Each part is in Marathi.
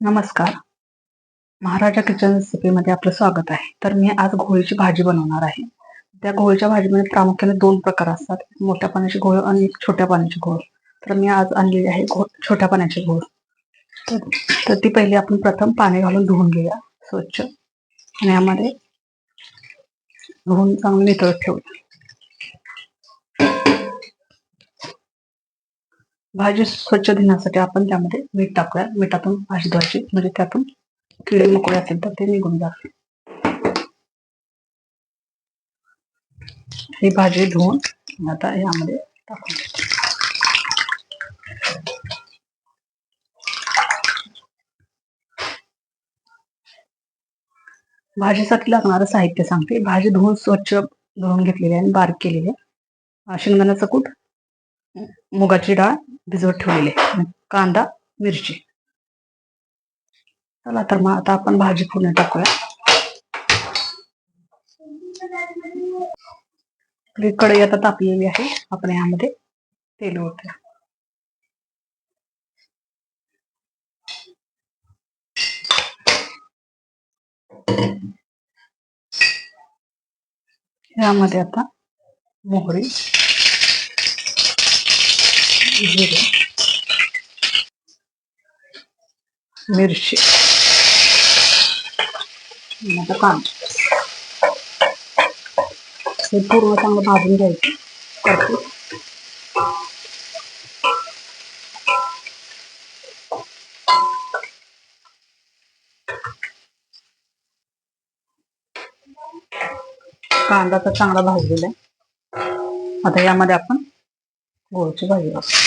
नमस्कार. महाराजा किचन रेसिपीमध्ये आपलं स्वागत आहे. तर मी आज घोळीची भाजी बनवणार आहे. त्या घोळीच्या भाजीमध्ये प्रामुख्याने दोन प्रकार असतात. मोठ्या पाण्याची घोळ आणि एक छोट्या पाण्याची घोळ. तर मी आज आणलेली आहे घो छोट्या पाण्याची घोळ. तर तर ती पहिली आपण प्रथम पाणी घालून धुवून घेऊया स्वच्छ. आणि यामध्ये धुवून चांगलं नितळत ठेवूया. भाजी स्वच्छ धुण्यासाठी आपण त्यामध्ये मीठ टाकूया. मिठातून भाजी धुवायची. म्हणजे त्यातून किडे मकोडे असेल तर ते निघून जातील. ही भाजी धुवून आता यामध्ये टाकून भाजीसाठी लागणारं साहित्य सांगते. भाजी धुवून स्वच्छ धुवून घेतलेली आहे आणि बारीक केलेली आहे. शेंगदाण्याचं कूट मुगाची डाळ भिजवत ठेवलेली आहे कांदा मिरची चला तर मग आता आपण भाजी फोडणी टाकूया कढई आता तापलेली आहे आपण यामध्ये तेल ओतूया यामध्ये आता मोहरी जिरे मिरची आणि आता कांदा हे पूर्ण चांगलं भाजून घ्यायचं करतो कांदा तर चांगला भाजलेला आहे आता यामध्ये आपण गोळची भाजी टाकू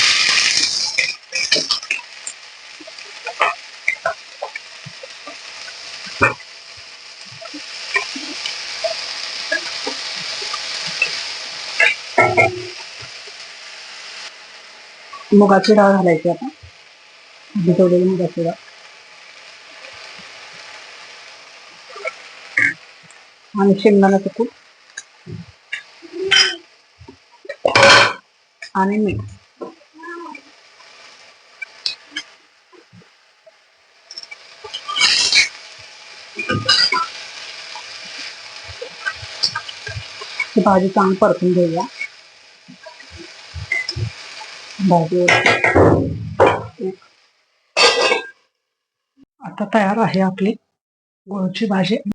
मुगाची डाळ घालायची आता. भिजवलेली मुगाची डाळ. आणि शेंगदाणा कूट आणि मीठ. भाजी चांगली परतून घेऊया. आता तयार आहे आपली गुळची भाजी.